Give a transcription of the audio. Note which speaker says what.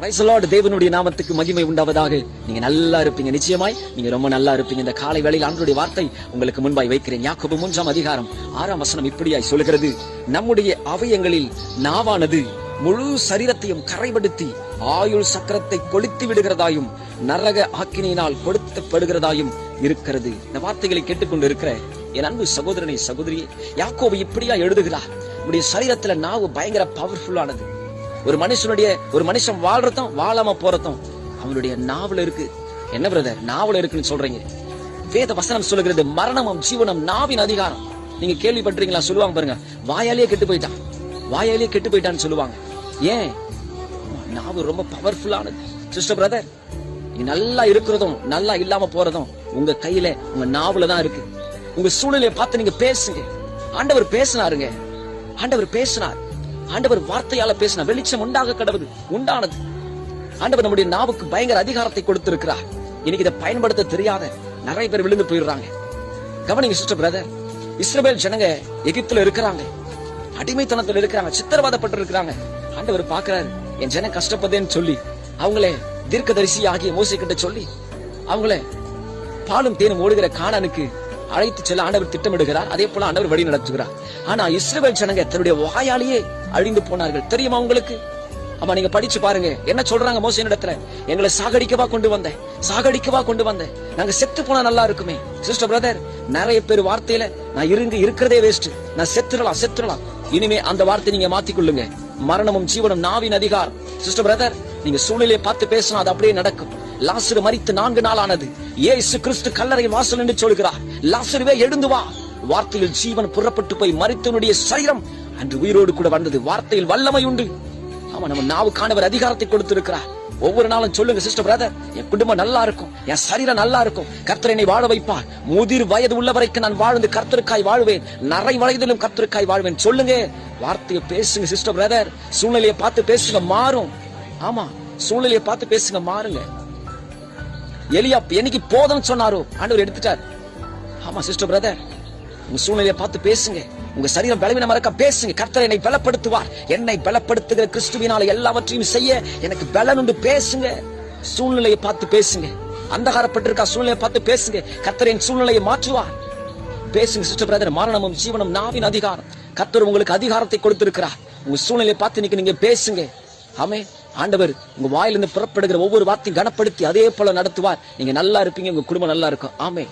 Speaker 1: தேவனுடைய நாமத்துக்கு மகிமை உண்டாவதாக. நீங்க நல்லா இருப்பீங்க நிச்சயமாய். நீங்க ரொம்ப நல்லா இருப்பீங்க. இந்த காலை வேளையில் ஆண்டுடைய வார்த்தை உங்களுக்கு முன்பாய் வைக்கிறேன். யாக்கோபு மூன்றாம் அதிகாரம் ஆறாம் வசனம் இப்படியாய் சொல்கிறது நம்முடைய அவயங்களில் நாவானது முழு சரீரத்தையும் கரைபடுத்தி ஆயுள் சக்கரத்தை கொளுத்தி விடுகிறதாயும் நரக ஆக்கினியினால் கொடுத்தப்படுகிறதாயும் இருக்கிறது. இந்த வார்த்தைகளை கேட்டுக்கொண்டு இருக்கிற என் அன்பு சகோதரனை சகோதரியே யாக்கோபு இப்படியா எழுதுகிறார். நம்முடைய சரீரத்துல நாவு பயங்கர பவர்ஃபுல்லானது ஒரு மனுஷனுடைய ஒரு மனுஷன் வாழ்றதும் வாழாம போறதும் அவனுடைய நாவல இருக்கு. என்ன பிரதர் நாவல இருக்குன்னு சொல்றீங்க. வேத வசனம் சொல்லுகிறது மரணமும் ஜீவனம் நாவின் அதிகாரம். நீங்க கேள்விப்பட்டிருக்கீங்களா? சொல்லுவாங்க பாருங்க. வாயாலேயே கெட்டு போயிட்டான். வாயாலேயே கெட்டு போயிட்டான்னு சொல்லுவாங்க. ஏன்? நாவு ரொம்ப பவர்ஃபுல்லானது சிஸ்டர் பிரதர் நீங்க நல்லா இருக்கிறதும் நல்லா இல்லாம போறதும் உங்க கையில உங்க நாவுல தான் இருக்கு. உங்க சூழ்நிலையை பார்த்து நீங்க பேசுங்க. ஆண்டவர் பேசினாருங்க. ஆண்டவர் பேசினார். ஆண்டவர் வார்த்தையால பேசின வெளிச்சம் உண்டாக கடவுது உண்டானது. ஆண்டவர் நம்முடைய நாவுக்கு பயங்கர அதிகாரத்தை கொடுத்திருக்கிறார். இன்னைக்கு இதை பயன்படுத்த தெரியாத நிறைய பேர் விழுந்து போயிடுறாங்க. கவனிங்க சிஸ்டர் பிரதர் இஸ்ரேல் ஜனங்க எகிப்துல இருக்கிறாங்க. அடிமைத்தனத்துல இருக்கிறாங்க சித்திரவாதப்பட்டு இருக்கிறாங்க ஆண்டவர் பாக்குறாரு என் ஜனம் கஷ்டப்படுதேன்னு சொல்லி அவங்களே தீர்க்கதரிசி ஆகிய மோசை கிட்ட சொல்லி அவங்கள பாலும் தேனும் ஓடுகிற காணனுக்கு அழைத்து செல்ல ஆண்டவர் திட்டமிடுகிறார். அதே போல ஆண்டவர் வழி நடத்துகிறார் ஆனா இஸ்ரேல் ஜனங்க தன்னுடைய வாயாலேயே அழிந்து போனார்கள். தெரியுமா உங்களுக்கு? ஆமா நீங்க படிச்சு பாருங்க. என்ன சொல்றாங்க மோச இடத்துல எங்களை சாகடிக்கவா கொண்டு வந்தேன் சாகடிக்கவா கொண்டு வந்தேன் நாங்க செத்து போனா நல்லா இருக்குமே. சிஸ்டர் பிரதர் நிறைய பேர் வார்த்தையில நான் இருங்க இருக்கிறதே வேஸ்ட் நான் செத்துடலாம் செத்துடலாம். இனிமே அந்த வார்த்தை நீங்க மாத்திக்கொள்ளுங்க. மரணமும் ஜீவனும் நாவின் அதிகாரம். சிஸ்டர் பிரதர் நீங்க சூழ்நிலையை பார்த்து பேசினா அது அப்படியே நடக்கும். லாசரு மறித்து நான்கு நாள் ஆனது. ஏசு கிறிஸ்து கல்லறை வாசல் என்று சொல்கிறார் லாசருவே எழுந்து வா. வார்த்தையில் ஜீவன் புறப்பட்டு போய் மறித்தவனுடைய சரீரம் அன்று உயிரோடு கூட வந்தது வார்த்தையில் வல்லமை உண்டு. ஆமா நம்ம நாவுக்கானவர் அதிகாரத்தை கொடுத்திருக்கிறார். ஒவ்வொரு நாளும் சொல்லுங்க சிஸ்டர் பிரதர் என் குடும்பம் நல்லா இருக்கும். என் சரீரம் நல்லா இருக்கும். கர்த்தர் என்னை வாழ வைப்பார். முதிர் வயது உள்ள வரைக்கும் நான் வாழ்ந்து கர்த்தருக்காய் வாழ்வேன். நரை வயதிலும் கர்த்தருக்காய் வாழ்வேன். சொல்லுங்க வார்த்தையை பேசுங்க சிஸ்டர் பிரதர் சூழ்நிலையை பார்த்து பேசுங்க மாறும். ஆமா சூழ்நிலையை பார்த்து பேசுங்க மாறுங்க. எலியா என்னைக்கு போதும்னு சொன்னாரோ? ஆண்டவர் எடுத்துட்டார். ஆமா சிஸ்டர் பிரதர் உங்க சூழ்நிலையை பார்த்து பேசுங்க. உங்க சரீரம் பலவீனமா இருக்க பேசுங்க. கர்த்தர் என்னை பலப்படுத்துவார். என்னை பலப்படுத்துகிற கிறிஸ்துவினால எல்லாவற்றையும் செய்ய எனக்கு பலன் உண்டு. பேசுங்க. சூழ்நிலையை பார்த்து பேசுங்க. அந்தகாரப்பட்டிருக்கா சூழ்நிலையை பார்த்து பேசுங்க. கர்த்தர் என் சூழ்நிலையை மாற்றுவார். பேசுங்க சிஸ்டர் பிரதர் மரணமும் ஜீவனம் நாவின் அதிகாரம். கர்த்தர் உங்களுக்கு அதிகாரத்தை கொடுத்திருக்கிறார். உங்க சூழ்நிலையை பார்த்து இன்னைக்கு நீங்க பேசுங்க. ஆமே ஆண்டவர் உங்க வாயிலிருந்து புறப்படுகிற ஒவ்வொரு வார்த்தையும் கனப்படுத்தி அதே போல நடத்துவார். நீங்க நல்லா இருப்பீங்க உங்க குடும்பம் நல்லா இருக்கும். ஆமே